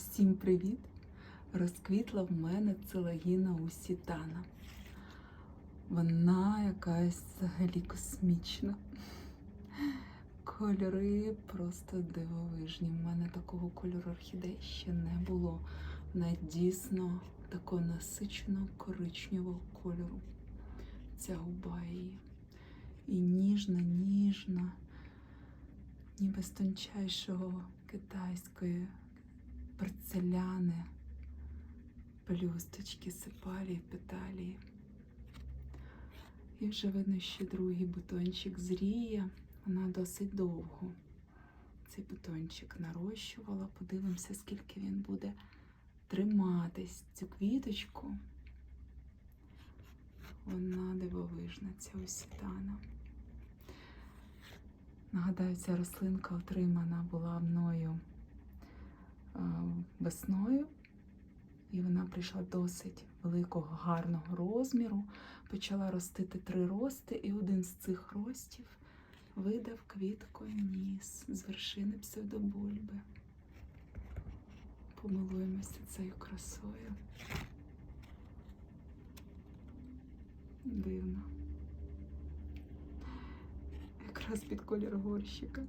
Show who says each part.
Speaker 1: Всім привіт! Розквітла в мене целагіна усітана. Вона якась взагалі космічна. Кольори просто дивовижні. У мене такого кольору орхідей ще не було. Вона дійсно такого насиченого коричневого кольору. Ця губа її. І ніжна, ніжна, ніби з тончайшого китайської порцеляни, пелюсточки, сепалії, петалії. І вже видно, що другий бутончик зріє. Вона досить довго. Цей бутончик нарощувала. Подивимося, скільки він буде триматись. Цю квіточку. Вона дивовижна, ця осітана. Нагадаю, ця рослинка отримана була мною весною, і вона прийшла досить великого, гарного розміру. Почала ростити три рости, і один з цих ростів видав квіткою ніс з вершини псевдобульби. Помилуємося цією красою. Дивно. Якраз під колір горщика.